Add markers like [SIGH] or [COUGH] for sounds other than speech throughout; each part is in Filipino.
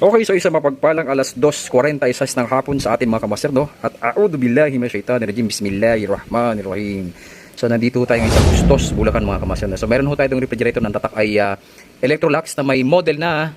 Okay, so isa mapagpalang alas 2.46 ng hapon sa ating mga kamaster, no? At a'udhu billahi minash shaitanir rajim. Bismillahirrahmanirrahim. So nandito tayo sa Bustos, Bulacan mga kamaster. no? So meron ho tayo itong refrigerator ng tatak ay ah, Electrolux na may model na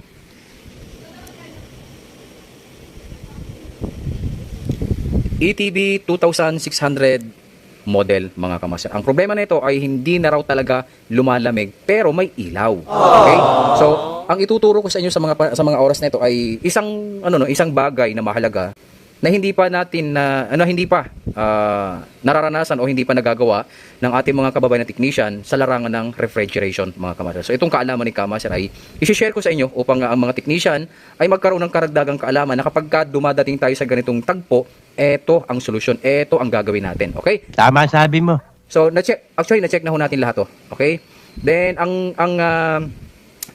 ETB 2600 model mga kamaster. Ang problema nito ay hindi na raw talaga lumalamig pero may ilaw. Okay? So, ang ituturo ko sa inyo sa mga sa mga oras nito ay isang ano no, isang bagay na mahalaga na hindi pa natin na ano hindi pa ah, nararanasan o hindi pa nagagawa ng ating mga kababayan na technician sa larangan ng refrigeration mga kamaster. So itong kaalaman ni Kamaster ay i-share ko sa inyo upang ah, ang mga technician ay magkaroon ng karagdagang kaalaman na kapag ka dumadating tayo sa ganitong tagpo, eto ang solusyon, eto ang gagawin natin. Okay? Tama sabi mo. So, na-check, actually, na-check na ho natin lahat to. Okay? Then, ang, ang, ah,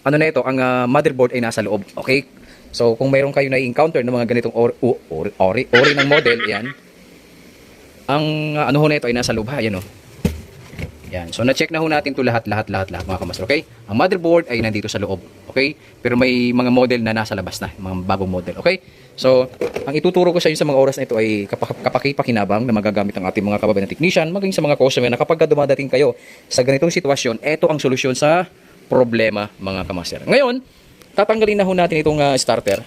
ano na ito, ang ah, motherboard ay nasa loob. Okay? So, kung mayroon kayo na-encounter ng mga ganitong ori, ori, ori, ori ng model, yan. Ang, ah, ano ho na ito ay nasa loob ha, yan o. Yan. So, na-check na ho natin to lahat, lahat, lahat, lahat, mga kamaster. Okay? Ang motherboard ay nandito sa loob. Okay? Pero may mga model na nasa labas na, mga bagong model. Okay? So, ang ituturo ko sa inyo sa mga oras na ito ay kapak- kapakipakinabang na magagamit ng ating mga kababayan na technician, maging sa mga customer na kapag ka dumadating kayo sa ganitong sitwasyon, ito ang solusyon sa problema, mga kamaster. Ngayon, tatanggalin na ho natin itong ah, starter.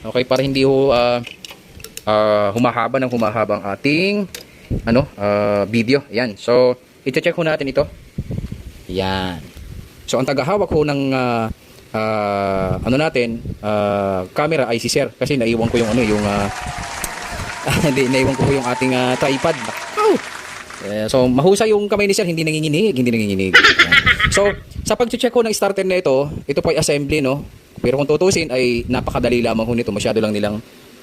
Okay, para hindi ho ah, ah, humahaba ng humahaba ang ating ano, ah, video. Yan. So, i-check ho natin ito. Yan. So, ang tagahawak ho ng ah, ah, ano natin, ah, camera ay si Sir kasi naiwan ko yung ano, yung ah, [LAUGHS] hindi naiwan ko yung ating ah, tripod. Eh, so, mahusay yung kamay ni Sir, hindi nanginginig, hindi nanginginig. So, sa pag-check ko ng starter na ito, ito po ay assembly, no? Pero kung tutusin ay napakadali lamang ho nito, masyado lang nilang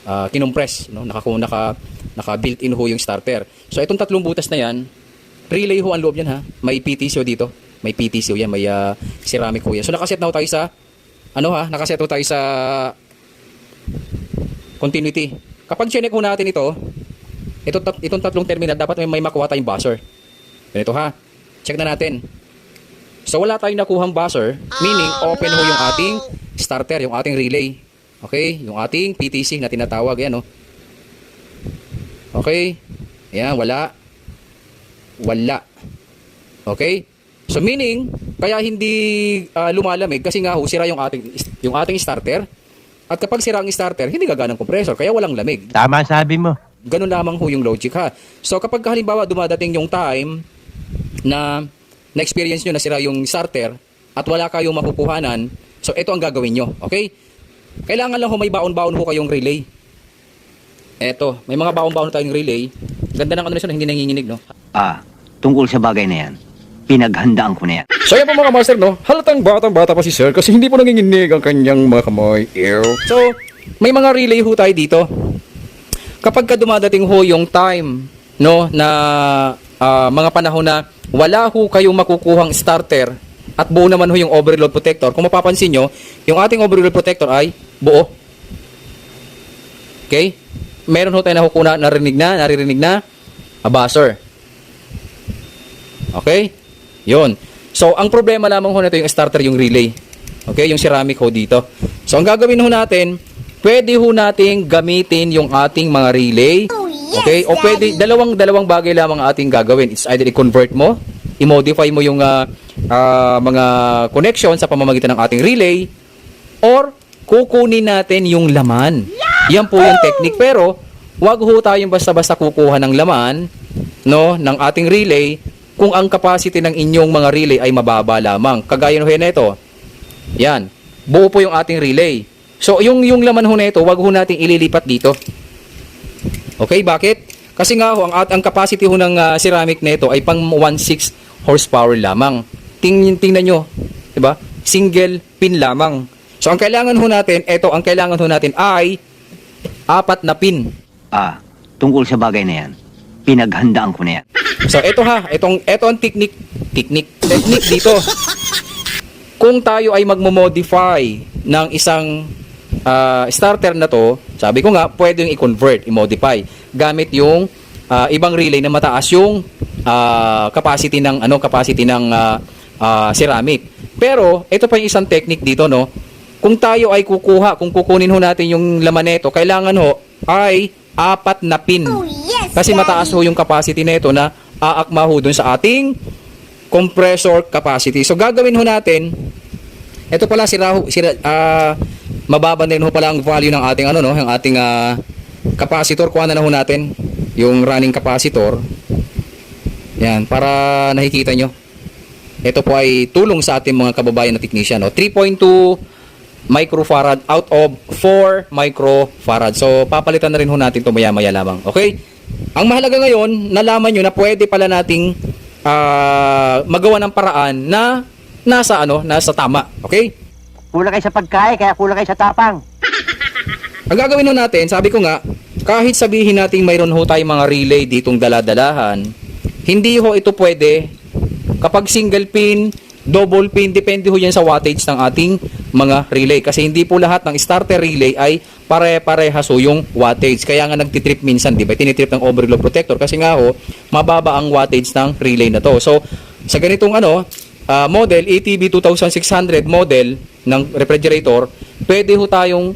ah, kinompress, no? Naka, naka, naka built-in ho yung starter. So, itong tatlong butas na yan, relay ho ang loob yan ha. May PTC ho dito. May PTC ho yan, may ah, ceramic ho yan. So, nakaset na ho tayo sa, ano ha, nakaset ho tayo sa continuity. Kapag chinek ho natin ito, ito tat, itong tatlong terminal dapat may, may makuha tayong buzzer. Ganito ha. Check na natin. So wala tayong nakuhang buzzer, meaning open ho yung ating starter, yung ating relay. Okay? Yung ating PTC na tinatawag yan, no? Okay? Ayan, wala. Wala. Okay? So meaning, kaya hindi ah, lumalamig kasi nga ho, sira yung ating yung ating starter. At kapag sira ang starter, hindi gagana ang compressor, kaya walang lamig. Tama sabi mo. Ganun lamang ho yung logic ha. So kapag halimbawa dumadating yung time na na-experience nyo na sira yung starter at wala kayong mapupuhanan, so ito ang gagawin nyo. Okay? Kailangan lang ho may baon-baon ho kayong relay. Eto, may mga baon-baon tayong relay. Ganda ng ano na hindi nanginginig, no? Ah, tungkol sa bagay na yan, pinaghandaan ko na yan. So yan po mga master, no? Halatang batang-bata pa si sir kasi hindi po nanginginig ang kanyang mga kamay. Ew. So, may mga relay ho tayo dito. Kapag ka dumadating ho yung time, no, na ah, mga panahon na wala ho kayong makukuhang starter at buo naman ho yung overload protector. Kung mapapansin nyo, yung ating overload protector ay buo. Okay? Meron ho tayo nakukuna, narinig na, naririnig na, a buzzer. Okay? Yun. So, ang problema lamang ho nito yung starter, yung relay. Okay? Yung ceramic ho dito. So, ang gagawin ho natin, pwede ho nating gamitin yung ating mga relay. Okay? O pwede, dalawang, dalawang bagay lamang ang ating gagawin. It's either i-convert mo, i-modify mo yung ah, ah, mga connection sa pamamagitan ng ating relay, or kukunin natin yung laman. Yan po yung technique. Pero, wag ho tayong basta-basta kukuha ng laman no, ng ating relay kung ang capacity ng inyong mga relay ay mababa lamang. Kagaya ho na ito. Yan. Buo po yung ating relay. So, yung, yung laman ho na ito, wag ho natin ililipat dito. Okay, bakit? Kasi nga ho, ang, ang capacity ho ng ah, ceramic na ito ay pang 1.6 horsepower lamang. Ting, tingnan nyo, di ba? Single pin lamang. So, ang kailangan ho natin, ito, ang kailangan ho natin ay apat na pin. Ah, tungkol sa bagay na yan, pinaghandaan ko na yan. So, ito ha, itong, ito ang technique, technique, technique dito. Kung tayo ay magmo-modify ng isang ah, starter na to, sabi ko nga, pwede yung i-convert, i-modify gamit yung ah, ibang relay na mataas yung ah, capacity ng ano, capacity ng ah, ah, ceramic. Pero, ito pa yung isang technique dito, no? Kung tayo ay kukuha, kung kukunin ho natin yung laman nito, kailangan ho ay apat na pin. yes, Kasi mataas ho yung capacity nito na aakma ho dun sa ating compressor capacity. So gagawin ho natin, ito pala sira ho, sira, ah, mababa din ho pala ang value ng ating ano no, yung ating ah, capacitor. Kuha na na ho natin yung running capacitor. Yan, para nakikita nyo. Ito po ay tulong sa ating mga kababayan na technician. No? 3.2 microfarad out of 4 microfarad. So, papalitan na rin ho natin ito maya-maya lamang. Okay? Ang mahalaga ngayon, nalaman nyo na pwede pala nating ah, magawa ng paraan na nasa ano, nasa tama. Okay? Kulang kayo sa pagkain, kaya kulang kayo sa tapang. [LAUGHS] Ang gagawin ho natin, sabi ko nga, kahit sabihin natin mayroon ho tayong mga relay ditong daladalahan, hindi ho ito pwede kapag single pin, double pin, depende ho yan sa wattage ng ating mga relay. Kasi hindi po lahat ng starter relay ay pare-parehas ho yung wattage. Kaya nga nagtitrip minsan, di ba? Tinitrip ng overload protector kasi nga ho, mababa ang wattage ng relay na to. So, sa ganitong ano, ah, model, ATB 2600 model ng refrigerator, pwede ho tayong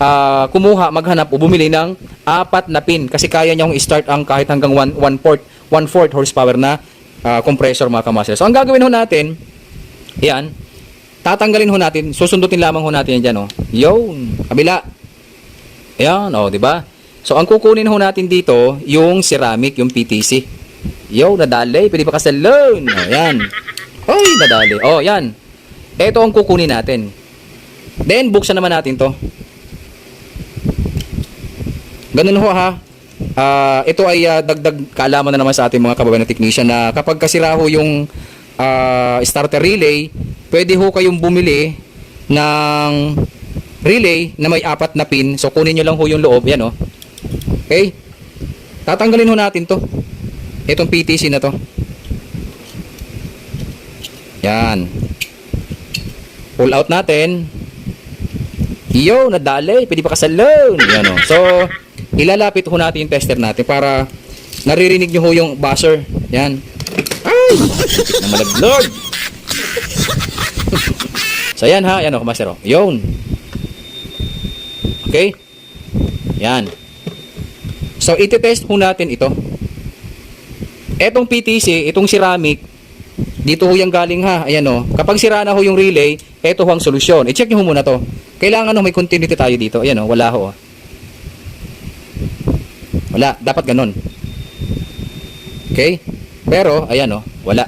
ah, kumuha, maghanap o bumili ng apat na pin kasi kaya niyang i-start ang kahit hanggang 1 one, fourth 1 fourth horsepower na ah, compressor mga kamaster. So ang gagawin ho natin, yan, tatanggalin ho natin, susundutin lamang ho natin yan dyan, oh. Yun, kabila. Ayan, oh, di ba? So ang kukunin ho natin dito, yung ceramic, yung PTC. Yo, nadali, pwede pa kasalon. Oh, yan. Hoy, nadali. Oh, yan. Ito ang kukunin natin. Then, buksan naman natin to. Ganun ho ha. Ah, ito ay ah, dagdag kaalaman na naman sa ating mga kababayan technician na kapag kasira ho yung ah, starter relay, pwede ho kayong bumili ng relay na may apat na pin. So kunin nyo lang ho yung loob, yan oh. Okay? Tatanggalin ho natin to. Itong PTC na to. Yan. Pull out natin. Yo, nadali. Pwede pa kasalon. Yan o. So, ilalapit ho natin yung tester natin para naririnig nyo ho yung buzzer. Yan. Ay! Na so, yan ha. Yan o, kumaster o. Yun. Okay? Yan. So, iti-test ho natin ito. Etong PTC, itong ceramic, dito ho yung galing ha. Ayan o. Kapag sira na ho yung relay, eto ho ang solusyon. I-check nyo ho muna to. Kailangan ho may continuity tayo dito. Ayan o. Wala ho. oh. Wala. Dapat ganun. Okay? Pero, ayan o. Wala.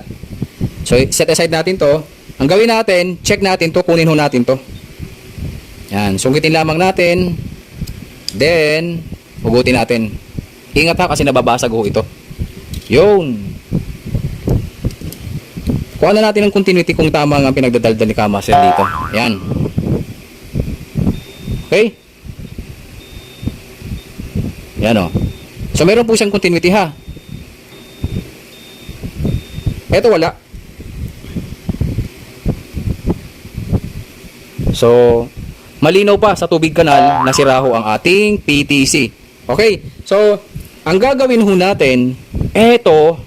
So, set aside natin to. Ang gawin natin, check natin to. Kunin ho natin to. Yan. Sungkitin lamang natin. Then, hugutin natin. Ingat ha kasi nababasag ho ito. Yun. Kuha na natin ang continuity kung tama ang pinagdadaldal ni Kamaser dito. Yan. Okay? Yan o. So, meron po siyang continuity ha. Ito wala. So, malinaw pa sa tubig kanal na sira ho ang ating PTC. Okay? So, ang gagawin ho natin, eto,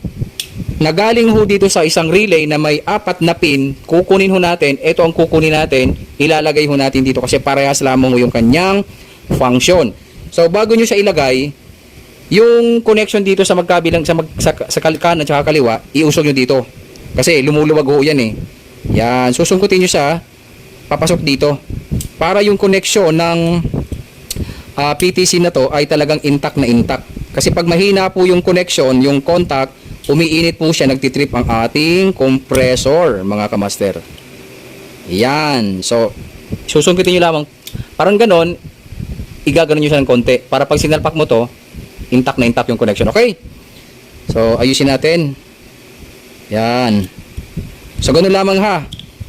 nagaling ho dito sa isang relay na may apat na pin, kukunin ho natin, ito ang kukunin natin, ilalagay ho natin dito kasi parehas lamang ho yung kanyang function. So, bago nyo siya ilagay, yung connection dito sa magkabilang sa, mag, sa, sa kanan at saka kaliwa, iusog nyo dito. Kasi lumuluwag ho yan eh. Yan, susungkutin nyo siya, papasok dito. Para yung connection ng ah, PTC na to ay talagang intact na intact. Kasi pag mahina po yung connection, yung contact, umiinit po siya, nagtitrip ang ating compressor, mga kamaster. Yan. So, susungkitin nyo lamang. Parang ganon, igaganon nyo siya ng konti. Para pag sinalpak mo to, intact na intact yung connection. Okay? So, ayusin natin. Yan. So, ganun lamang ha.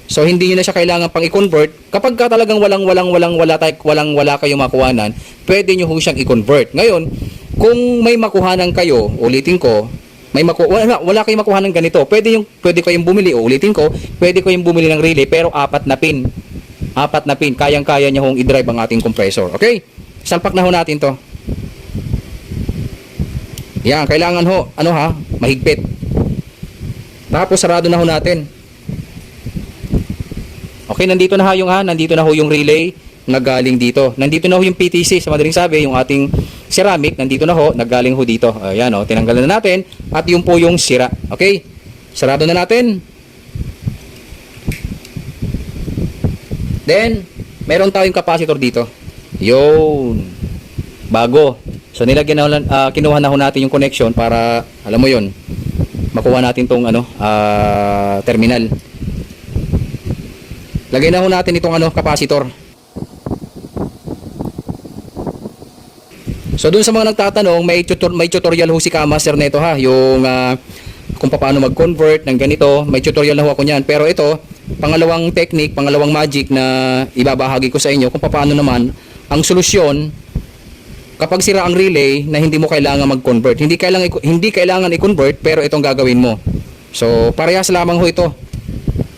So, hindi nyo na siya kailangan pang i-convert. Kapag ka talagang walang, walang, walang, wala, tay, walang, wala kayong makuhanan, pwede nyo ho siyang i-convert. Ngayon, kung may makuhanan kayo, ulitin ko, may maku wala, wala kayong makuhanan ganito. Pwede yung pwede kayong bumili, o ulitin ko, pwede kayong bumili ng relay pero apat na pin. Apat na pin, kayang-kaya niya hong i-drive ang ating compressor. Okay? Salpak na ho natin 'to. Yan, kailangan ho, ano ha, mahigpit. Tapos sarado na ho natin. Okay, nandito na ha yung ha, nandito na ho yung relay na galing dito. Nandito na ho yung PTC, sa madaling sabi, yung ating ceramic, nandito na ho, naggaling ho dito. Ayan o, tinanggal na natin. At yung po yung sira. Okay, sarado na natin. Then, meron tayong capacitor dito. Yun. Bago. So, nilagyan na, ah, kinuha na ho natin yung connection para, alam mo yun, makuha natin tong ano, ah, terminal. Lagay na ho natin itong ano, capacitor. So dun sa mga nagtatanong, may, tutor- may tutorial ho si Kamaster nito ha, yung ah, kung paano mag-convert ng ganito, may tutorial na ho ako niyan. Pero ito, pangalawang technique, pangalawang magic na ibabahagi ko sa inyo kung paano naman ang solusyon kapag sira ang relay na hindi mo kailangan mag-convert. Hindi kailangan hindi kailangan i-convert pero itong gagawin mo. So, parehas lamang ho ito.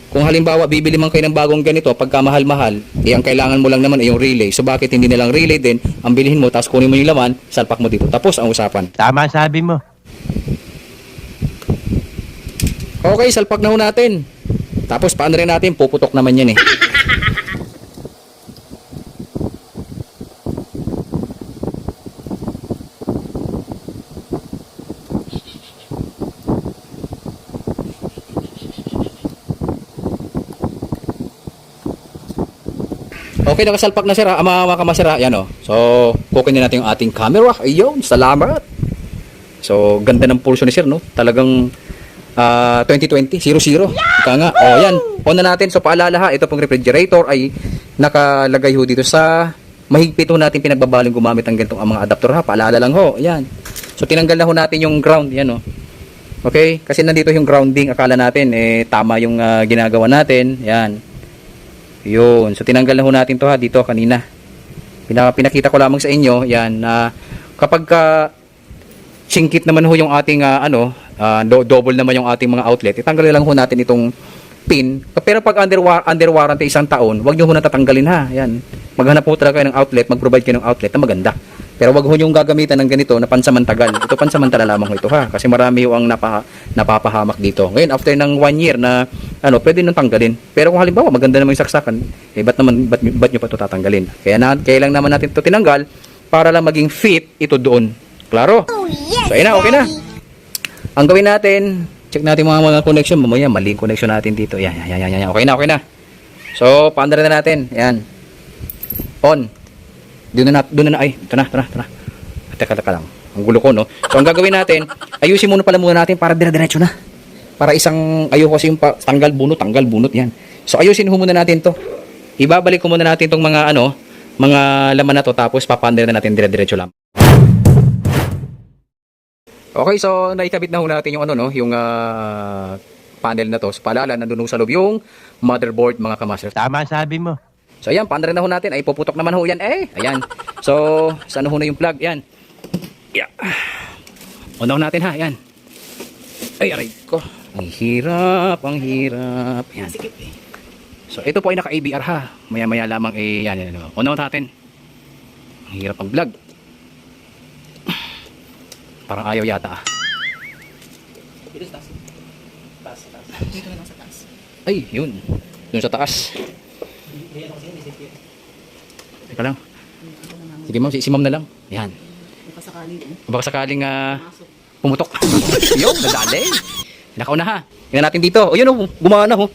Kung halimbawa bibili man kayo ng bagong ganito, pagka mahal-mahal, eh ang kailangan mo lang naman ay yung relay. So bakit hindi na lang relay din, ang bilhin mo, tapos kunin mo yung laman, salpak mo dito. Tapos ang usapan. Tama sabi mo. Okay, salpak na ho natin. Tapos paano rin natin, puputok naman yan eh. Okay, nakasalpak na sira. Ama, mga kamasira. Yan o. So, kukunin natin yung ating camera. Ayun, salamat. So, ganda ng pulso ni sir, no? Talagang ah 2020, 00. Ika nga. O, yan. On na natin. So, paalala ha, ito pong refrigerator ay nakalagay ho dito sa mahigpit ho natin pinagbabaling gumamit ng ganitong ang mga adapter ha. Paalala lang ho. Yan. So, tinanggal na ho natin yung ground. Yan, o. Okay? Kasi nandito yung grounding. Akala natin, eh, tama yung ah, ginagawa natin. Yan. Yun. So, tinanggal na ho natin to ha, dito kanina. Pina, pinakita ko lamang sa inyo, yan, na kapag ka singkit naman ho yung ating ah, ano, ah, do- double naman yung ating mga outlet, itanggalin lang ho natin itong pin. Pero pag under, wa- under warranty isang taon, wag nyo ho na tatanggalin ha. Yan. Maghanap po talaga kayo ng outlet, mag-provide kayo ng outlet na maganda. Pero wag ho yung gagamitan ng ganito na pansamantagal. Ito pansamantala lamang ho ito ha. Kasi marami ho ang napa, napapahamak dito. Ngayon, after ng one year na, ano, pwede nang tanggalin. Pero kung halimbawa, maganda naman yung saksakan, eh, ba't naman, ba't, ba't nyo pa ito tatanggalin? Kaya, na, kaya lang naman natin ito tinanggal para lang maging fit ito doon. Klaro? So, ayun na, okay na. Ang gawin natin, check natin mga mga connection. Mamaya, mali yung connection natin dito. Yan, yan, yan, yan, yan. Okay na, okay na. So, paandar na natin. Yan. On. Doon na, doon na, ay, ito na, ito na, ito na. Teka, teka lang. Ang gulo ko, no? So, ang gagawin natin, ayusin muna pala muna natin para dire-diretso na. Para isang, ayoko kasi yung pa, tanggal bunot, tanggal bunot, yan. So, ayusin ho muna natin to. Ibabalik ko muna natin tong mga, ano, mga laman na to, tapos papandar na natin dire-diretso lang. Okay, so naikabit na ho natin yung ano no, yung ah, panel na to. So, paalala, nandun sa loob yung motherboard mga kamaster. Tama sabi mo. So ayan, paandar na ho natin. Ay, puputok naman ho yan. Eh, ayan. So, saan ho na yung plug? Yan. Yeah. Unaw natin ha, yan. Ay, aray ko. Ang hirap, ang hirap. Yan. So, ito po ay naka-ABR ha. Maya-maya lamang eh, yan, yan. yan. Unaw natin. Ang hirap ang plug. Parang ayaw yata ah. Ay, yun. Doon sa taas. Teka lang. Sige ma'am, si, si ma'am na lang. Yan. Baka sakaling ah, pumutok. [LAUGHS] Yun, nadali. Nakaw na ha. Tingnan natin dito. O yun o, gumana ho.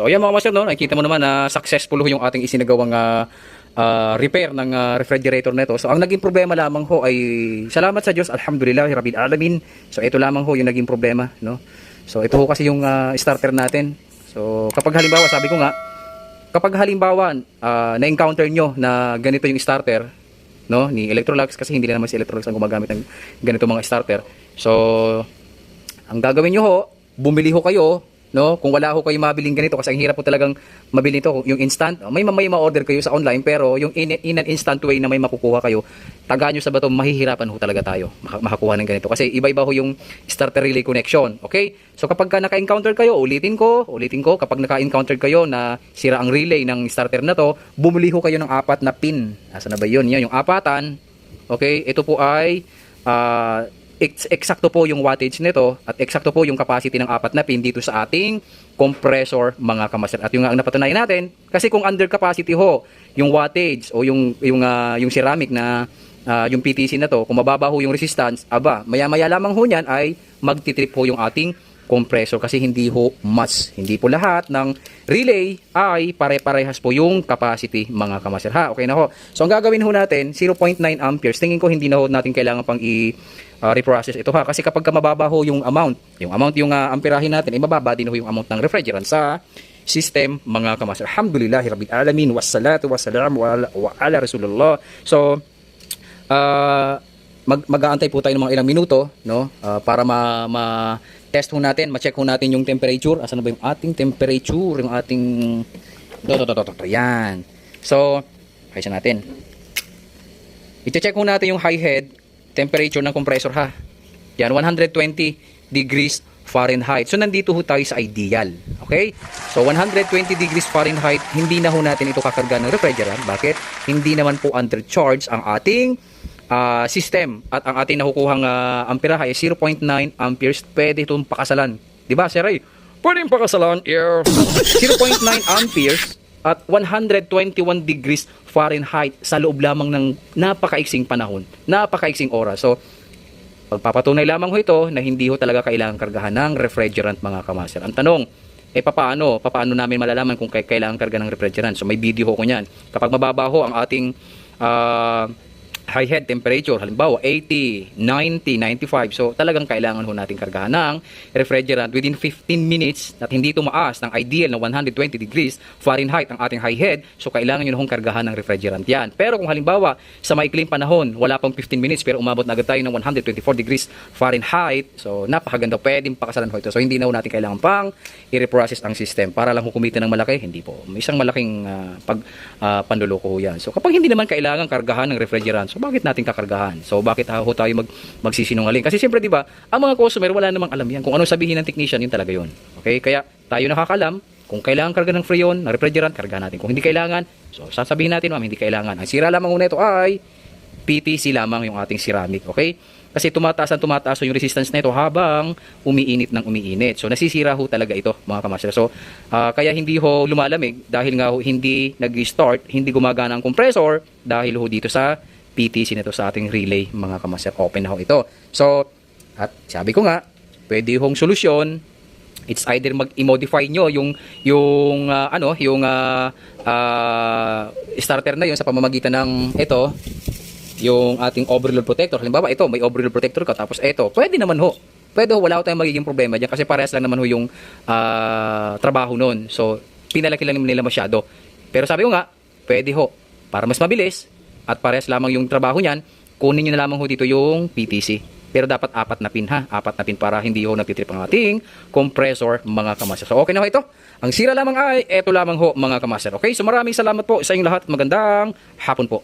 So ayan mga master, no? nakikita mo naman na successful yung ating isinagawang ah, ah, repair ng ah, refrigerator nito. So ang naging problema lamang ho ay salamat sa Diyos, alhamdulillah, rabbil alamin. So ito lamang ho yung naging problema. No? So ito ho kasi yung ah, starter natin. So kapag halimbawa, sabi ko nga, kapag halimbawa ah, na-encounter nyo na ganito yung starter, no, ni Electrolux, kasi hindi na naman si Electrolux ang gumagamit ng ganito mga starter. So, ang gagawin nyo ho, bumili ho kayo no? Kung wala ho kayo mabiling ganito kasi ang hirap po talagang mabili ito, yung instant, may may ma-order kayo sa online pero yung in, in an instant way na may makukuha kayo, taga nyo sa bato, mahihirapan ho talaga tayo maka- makakuha ng ganito kasi iba-iba ho yung starter relay connection, okay? So kapag ka naka-encounter kayo, ulitin ko, ulitin ko, kapag naka-encounter kayo na sira ang relay ng starter na to, bumili ho kayo ng apat na pin. Asa na ba yun? Yan, yung apatan, okay? Ito po ay ex- eksakto po yung wattage nito at eksakto po yung capacity ng apat na pin dito sa ating compressor mga kamaster. At yung ang napatunayan natin, kasi kung under capacity ho, yung wattage o yung yung ah, yung ceramic na ah, yung PTC na to, kung mababa ho yung resistance, aba, maya-maya lamang ho niyan ay magtitrip ho yung ating compressor kasi hindi ho match. Hindi po lahat ng relay ay pare-parehas po yung capacity mga kamaster. Ha, okay na ho. So ang gagawin ho natin, 0.9 amperes. Tingin ko hindi na ho natin kailangan pang i uh, reprocess ito ha. Kasi kapag ka mababa ho yung amount, yung amount yung uh, amperahin natin, ay mababa din ho yung amount ng refrigerant sa system mga kamaster. Alhamdulillah rabbil alamin. Wassalatu wassalamu ala, wa ala rasulullah. So uh, mag mag-aantay po tayo ng mga ilang minuto no? Ah, para ma, ma test ho natin ma-check ho natin yung temperature. Asan na ba yung ating temperature yung ating to to to to, to, yan. So ayos natin. I-check ho natin yung high head temperature ng compressor ha yan 120 degrees Fahrenheit. So nandito ho tayo sa ideal. Okay? So 120 degrees Fahrenheit, hindi na ho natin ito kakarga ng refrigerant. Bakit? Hindi naman po undercharge ang ating ah, system at ang ating nakukuhang uh, amperahe ay 0.9 amperes. Pwede itong pakasalan. Di ba, Sir Ray? Pwede pakasalan. Yeah. 0.9 amperes at 121 degrees Fahrenheit sa loob lamang ng napakaiksing panahon, napakaiksing oras. So, Pagpapatunay lamang ho ito na hindi ho talaga kailangan kargahan ng refrigerant mga kamaster. Ang tanong, eh papaano? Papaano namin malalaman kung kailangan karga ng refrigerant? So may video ko niyan. Kapag mababa ho ang ating ah, high head temperature, halimbawa 80, 90, 95, so talagang kailangan ho natin kargahan ng refrigerant within 15 minutes at hindi tumaas ng ideal na 120 degrees Fahrenheit ang ating high head, so kailangan nyo na hong kargahan ng refrigerant yan. Pero kung halimbawa sa maikling panahon, wala pang 15 minutes pero umabot na agad tayo ng 124 degrees Fahrenheit, so napakaganda, pwedeng pakasalan ho ito. So hindi na ho natin kailangan pang i-reprocess ang system para lang kumita ng malaki, hindi po. Isang malaking ah, pag ah, panluloko ho yan. So kapag hindi naman kailangan kargahan ng refrigerant, so bakit natin kakargahan? So bakit ha, ho tayo mag, magsisinungaling? Kasi siyempre, di ba, ang mga customer, wala namang alam yan. Kung ano sabihin ng technician, yun talaga yun. Okay? Kaya tayo nakakalam, kung kailangan karga ng freon, na refrigerant, kargahan natin. Kung hindi kailangan, so sasabihin natin, ma'am, hindi kailangan. Ang sira lamang muna ito ay PTC lamang yung ating ceramic, okay? Kasi tumataas ang tumataas yung resistance nito habang umiinit ng umiinit. So nasisira ho talaga ito mga kamaster. So ah, kaya hindi ho lumalamig dahil nga ho hindi nag-start, hindi gumagana ang compressor dahil ho dito sa PTC nito sa ating relay mga kamaster. Open na ho ito. So at sabi ko nga, pwede hong solusyon. It's either mag-modify nyo yung yung ah, ano yung ah, ah, starter na yun sa pamamagitan ng ito yung ating overload protector. Halimbawa ito may overload protector ka tapos ito pwede naman ho. Pwede ho wala ho tayong magiging problema dyan kasi parehas lang naman ho yung ah, trabaho nun. So pinalaki lang nila masyado. Pero sabi ko nga pwede ho para mas mabilis at parehas lamang yung trabaho niyan kunin nyo na lamang ho dito yung PTC pero dapat apat na pin ha. Apat na pin para hindi ho nagtitrip ang ating compressor mga kamaster. So okay na ho ito. Ang sira lamang ay eto lamang ho mga kamaster. Okay? So maraming salamat po sa inyong lahat. Magandang hapon po.